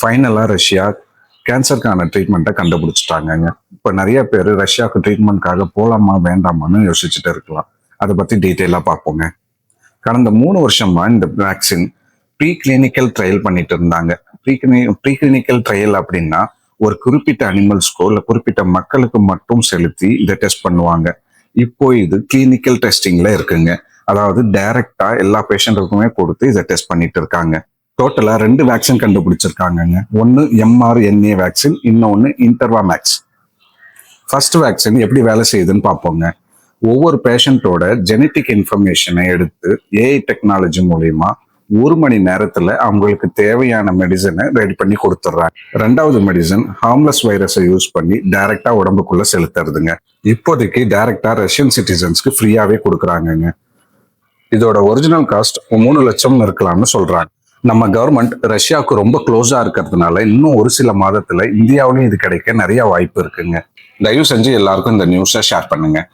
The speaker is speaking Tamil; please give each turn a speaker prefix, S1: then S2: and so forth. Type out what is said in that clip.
S1: ஃபைனலாக ரஷ்யா கேன்சருக்கான ட்ரீட்மெண்ட்டை கண்டுபிடிச்சிட்டாங்கங்க. இப்போ நிறைய பேர் ரஷ்யாவுக்கு ட்ரீட்மெண்ட்காக போகலாமா வேண்டாமான்னு யோசிச்சுட்டு இருக்கலாம். அதை பற்றி டீட்டெயிலாக பார்ப்போங்க. கடந்த மூணு வருஷமா இந்த வேக்சின் ப்ரீ கிளினிக்கல் ட்ரையல் பண்ணிட்டு இருந்தாங்க. ப்ரீ ப்ரீ கிளினிக்கல் ட்ரையல் அப்படின்னா ஒரு குறிப்பிட்ட அனிமல்ஸ்க்கோ இல்லை குறிப்பிட்ட மக்களுக்கு மட்டும் செலுத்தி இதை டெஸ்ட் பண்ணுவாங்க. இப்போ இது கிளினிக்கல் டெஸ்டிங்ல இருக்குங்க. அதாவது டைரக்டா எல்லா பேஷண்ட்டுக்குமே கொடுத்து இதை டெஸ்ட் பண்ணிட்டு இருக்காங்க. டோட்டலா ரெண்டு வேக்சின் கண்டுபிடிச்சிருக்காங்கங்க. ஒன்னு எம்ஆர்என்ஏ வேக்சின் இன்னொன்னு இன்டர்வா மேக்ஸ் ஃபர்ஸ்ட் வேக்சின் எப்படி வேலை செய்யுதுன்னு பார்ப்போங்க. ஒவ்வொரு பேஷண்ட்டோட ஜெனட்டிக் இன்ஃபர்மேஷனை எடுத்து ஏஐ டெக்னாலஜி மூலயமா ஒரு மணி நேரத்தில் அவங்களுக்கு தேவையான மெடிசனை ரெடி பண்ணி கொடுத்துட்றாங்க. ரெண்டாவது மெடிசன் ஹார்ம்லெஸ் வைரஸை யூஸ் பண்ணி டைரக்டா உடம்புக்குள்ள செலுத்துறதுங்க. இப்போதைக்கு டைரக்டா ரஷ்யன் சிட்டிசன்ஸ்க்கு ஃப்ரீயாவே கொடுக்குறாங்கங்க. இதோட ஒரிஜினல் காஸ்ட் மூணு லட்சம் இருக்கலாம்னு சொல்றாங்க. நம்ம கவர்மெண்ட் ரஷ்யாவுக்கு ரொம்ப க்ளோஸா இருக்கிறதுனால இன்னும் ஒரு சில மாதத்துல இந்தியாவிலையும் இது கிடைக்க நிறைய வாய்ப்பு இருக்குங்க. தயவு செஞ்சு எல்லாருக்கும் இந்த நியூஸை ஷேர் பண்ணுங்க.